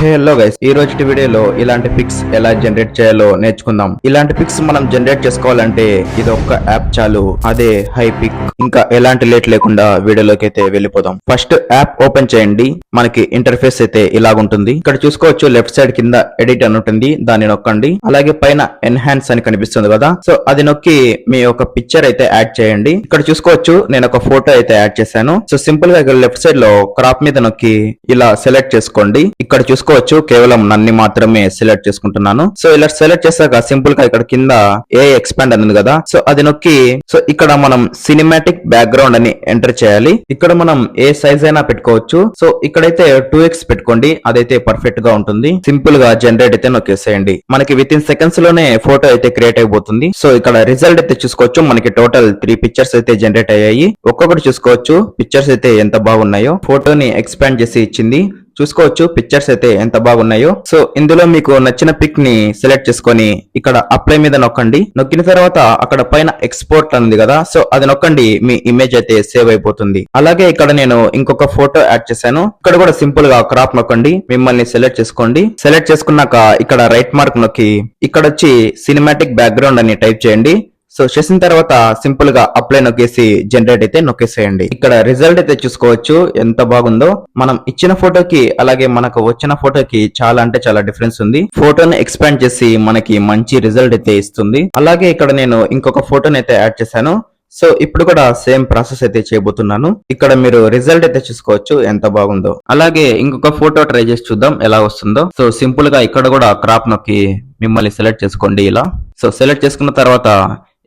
Hello guys ఈ రోజు వీడియోలో ఇలాంటి పిక్స్ ఎలా జనరేట్ చేయాలో నేర్చుకుందాం. ఇలాంటి పిక్స్ మనం జనరేట్ చేసుకోవాలంటే ఇది ఒక్క యాప్ చాలు. అదే హై పిక్ ఇంకా ఎలాంటి లేట్ లేకుండా వీడియోలోకి అయితే వెళ్ళిపోదాం. ఫస్ట్ యాప్ ఓపెన్ చేయండి. మనకి ఇంటర్ఫేస్ అయితే ఇలాగుంటుంది. ఇక్కడ చూసుకోవచ్చు లెఫ్ట్ సైడ్ కింద ఎడిట్ అని ఉంటుంది. దాన్ని నొక్కండి. అలాగే పైన ఎన్హాన్స్ అని కనిపిస్తుంది కదా. సో అది నొక్కి మీ యొక్క పిక్చర్ అయితే యాడ్ చేయండి. ఇక్కడ చూసుకోవచ్చు నేను ఒక ఫోటో అయితే యాడ్ చేశాను. సో సింపుల్గా ఇక్కడ లెఫ్ట్ సైడ్లో క్రాప్ మీద నొక్కి ఇలా సెలెక్ట్ చేసుకోండి. ఇక్కడ చూసుకో చేసుకోవచ్చు కేవలం నన్ని మాత్రమే సెలెక్ట్ చేసుకుంటున్నాను. సో ఇలా సెలెక్ట్ చేశాక సింపుల్గా ఇక్కడ కింద ఏ ఎక్స్పాండ్ అనేది కదా. సో అది నొక్కి సో ఇక్కడ మనం సినిమాటిక్ బ్యాక్గ్రౌండ్ అని ఎంటర్ చేయాలి. ఇక్కడ మనం ఏ సైజ్ అయినా పెట్టుకోవచ్చు. సో ఇక్కడైతే టూ ఎక్స్ పెట్టుకోండి. అదైతే పర్ఫెక్ట్గా ఉంటుంది. సింపుల్గా జనరేట్ అయితే నొక్కేసేయండి. మనకి విత్ ఇన్ సెకండ్స్లోనే ఫోటో అయితే క్రియేట్ అయిపోతుంది. సో ఇక్కడ రిజల్ట్ అయితే చూసుకోవచ్చు. మనకి టోటల్ త్రీ పిక్చర్స్ అయితే జనరేట్ అయ్యాయి. ఒక్కొక్కటి చూసుకోవచ్చు. పిక్చర్స్ అయితే ఎంత బాగున్నాయో. ఫోటోని ఎక్స్పాండ్ చేసి ఇచ్చింది. చూసుకోవచ్చు పిక్చర్స్ అయితే ఎంత బాగున్నాయో. సో ఇందులో మీకు నచ్చిన పిక్ని సెలెక్ట్ చేసుకొని ఇక్కడ అప్లై మీద నొక్కండి. నొక్కిన తర్వాత అక్కడ పైన ఎక్స్పోర్ట్ ఉంది కదా సో అది నొక్కండి మీ ఇమేజ్ అయితే సేవ్ అయిపోతుంది. అలాగే ఇక్కడ నేను ఇంకొక ఫోటో యాడ్ చేశాను. ఇక్కడ కూడా సింపుల్గా క్రాప్ నొక్కండి మిమ్మల్ని సెలెక్ట్ చేసుకోండి. సెలెక్ట్ చేసుకున్నాక ఇక్కడ రైట్ మార్క్ నొక్కి ఇక్కడ వచ్చి సినిమాటిక్ బ్యాక్గ్రౌండ్ అని టైప్ చేయండి. సో చేసిన తర్వాత సింపుల్గా అప్లై నొక్కేసి జనరేట్ అయితే నొక్కేసేయండి. ఇక్కడ రిజల్ట్ అయితే చూసుకోవచ్చు. ఎంత బాగుందో. మనం ఇచ్చిన ఫోటోకి అలాగే మనకు వచ్చిన ఫోటోకి చాలా అంటే చాలా డిఫరెన్స్ ఉంది. ఫోటోని ఎక్స్పాండ్ చేసి మనకి మంచి రిజల్ట్ అయితే ఇస్తుంది. అలాగే ఇక్కడ నేను ఇంకొక ఫోటోని అయితే యాడ్ చేశాను. సో ఇప్పుడు కూడా సేమ్ ప్రాసెస్ అయితే చేయబోతున్నాను. ఇక్కడ మీరు రిజల్ట్ అయితే చూసుకోవచ్చు ఎంత బాగుందో. అలాగే ఇంకొక ఫోటో ట్రై చేసి చూద్దాం ఎలా వస్తుందో. సో సింపుల్గా ఇక్కడ కూడా క్రాప్ నొక్కి మిమ్మల్ని సెలెక్ట్ చేసుకోండి ఇలా. సో సెలెక్ట్ చేసుకున్న తర్వాత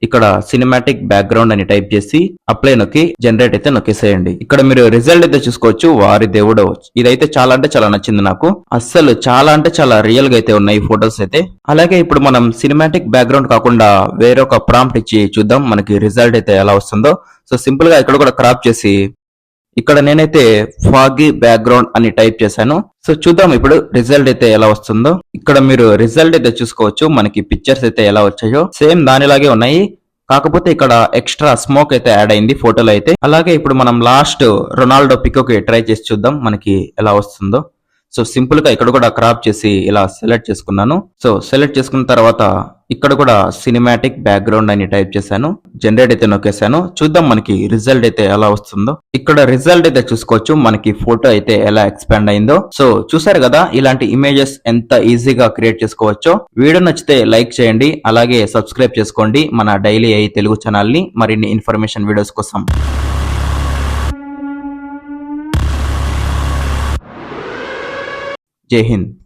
ఇక్కడ సినిమాటిక్ బ్యాక్గ్రౌండ్ అని టైప్ చేసి అప్లై నొక్కి జనరేట్ అయితే నొక్కేసేయండి. ఇక్కడ మీరు రిజల్ట్ అయితే చూసుకోవచ్చు వారి దేవుడు ఇదైతే చాలా అంటే చాలా నచ్చింది నాకు. అస్సలు చాలా అంటే చాలా రియల్గా అయితే ఉన్నాయి ఫొటోస్ అయితే. అలాగే ఇప్పుడు మనం సినిమాటిక్ బ్యాక్గ్రౌండ్ కాకుండా వేరొక ప్రాంప్ట్ ఇచ్చి చూద్దాం మనకి రిజల్ట్ అయితే ఎలా వస్తుందో. సో సింపుల్గా ఇక్కడ కూడా క్రాప్ చేసి ఇక్కడ నేనైతే ఫాగీ బ్యాక్గ్రౌండ్ అని టైప్ చేశాను. సో చూద్దాం ఇప్పుడు రిజల్ట్ అయితే ఎలా వస్తుందో. ఇక్కడ మీరు రిజల్ట్ అయితే చూసుకోవచ్చు. మనకి పిక్చర్స్ అయితే ఎలా వచ్చాయో. సేమ్ దానిలాగే ఉన్నాయి. కాకపోతే ఇక్కడ ఎక్స్ట్రా స్మోక్ అయితే యాడ్ అయింది ఫోటోలో అయితే. అలాగే ఇప్పుడు మనం లాస్ట్ రొనాల్డో పికోకి ట్రై చేసి చూద్దాం. మనకి ఎలా వస్తుందో. సో సింపుల్గా ఇక్కడ కూడా క్రాప్ చేసి ఇలా సెలెక్ట్ చేసుకున్నాను. సో సెలెక్ట్ చేసుకున్న తర్వాత ఇక్కడ కూడా సినిమాటిక్ బ్యాక్గ్రౌండ్ అని టైప్ చేశాను. జనరేట్ అయితే నొక్కేశాను. చూద్దాం మనకి రిజల్ట్ అయితే ఎలా వస్తుందో. ఇక్కడ రిజల్ట్ అయితే చూసుకోవచ్చు. మనకి ఫోటో అయితే ఎలా ఎక్స్పాండ్ అయిందో. సో చూసారు కదా ఇలాంటి ఇమేజెస్ ఎంత ఈజీగా క్రియేట్ చేసుకోవచ్చో. వీడియో నచ్చితే లైక్ చేయండి. అలాగే సబ్స్క్రైబ్ చేసుకోండి. మన డైలీ ఐ తెలుగు ఛానల్ని. మరిన్ని ఇన్ఫర్మేషన్ వీడియోస్ కోసం. జై హింద్.